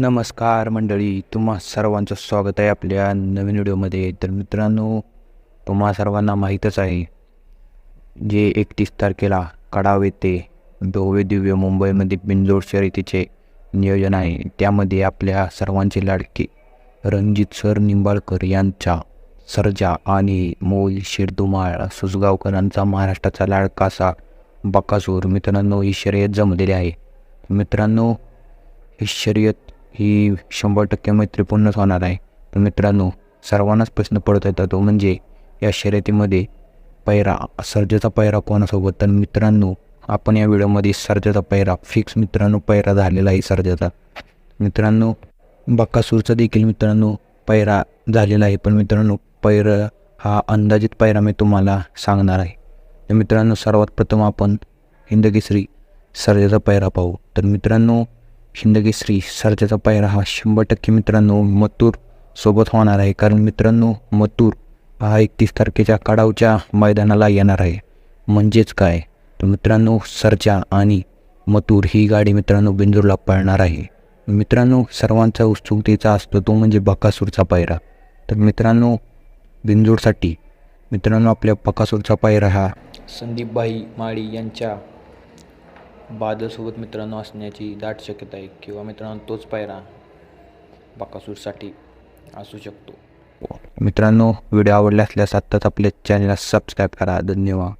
नमस्कार मंडळी तुम्हा सर्वांचं स्वागत आहे आपल्या नवीन व्हिडिओमध्ये. तर मित्रांनो तुम्हा सर्वांना माहीतच आहे जे एकतीस तारखेला कडाव येथे भव्य दिव्य मुंबईमध्ये बिनजोड शर्यतीचे नियोजन आहे. त्यामध्ये आपल्या सर्वांचे लाडके रणजित सर निंबाळकर यांच्या सर्जा आणि मोल शिरदुमाळ सुसगावकरांचा महाराष्ट्राचा लाडका असा बकासूर मित्रांनो ही शर्यत जमलेली आहे. मित्रांनो ही शर्यत ही शंभर टक्के मैत्रीपूर्णच होणार आहे. तर मित्रांनो सर्वांनाच प्रश्न पडत येतात तो म्हणजे या शर्यतीमध्ये पैरा सर्जेचा पैरा कोणासोबत? तर मित्रांनो आपण या व्हिडिओमध्ये सर्जाचा पैरा फिक्स मित्रांनो पैरा झालेला आहे सर्जाचा. मित्रांनो बक्कासूरचा देखील मित्रांनो पैरा झालेला आहे. पण मित्रांनो पैर हा अंदाजित पैरा मी तुम्हाला सांगणार आहे. तर मित्रांनो सर्वात प्रथम आपण हिंदकेसरी सर्जाचा पैरा पाहू. तर मित्रांनो हिंदकेसरी सरजाचा पायरा हा शंभर टक्के मित्रांनो मथुर सोबत होणार आहे. कारण मित्रांनो मथुर हा एकतीस तारखेच्या काडावच्या मैदानाला येणार आहे. म्हणजेच काय? तर मित्रांनो सरजा आणि मतूर ही गाडी मित्रांनो बिंदूरला पळणार आहे. मित्रांनो सर्वांचा उत्सुकतेचा असतो तो म्हणजे बकासूरचा पायरा. तर मित्रांनो बिंजोडसाठी मित्रांनो आपल्या बकासूरचा पायरा हा संदीपबाई माळी यांच्या बादलसोबत मित्रांनो असण्याची दाट शक्यता आहे किंवा मित्रांनो तोच पायरा बाकासूरसाठी असू शकतो. मित्रांनो व्हिडिओ आवडला असल्यास आत्ताच आपल्या चॅनलला सबस्क्राईब करा. धन्यवाद.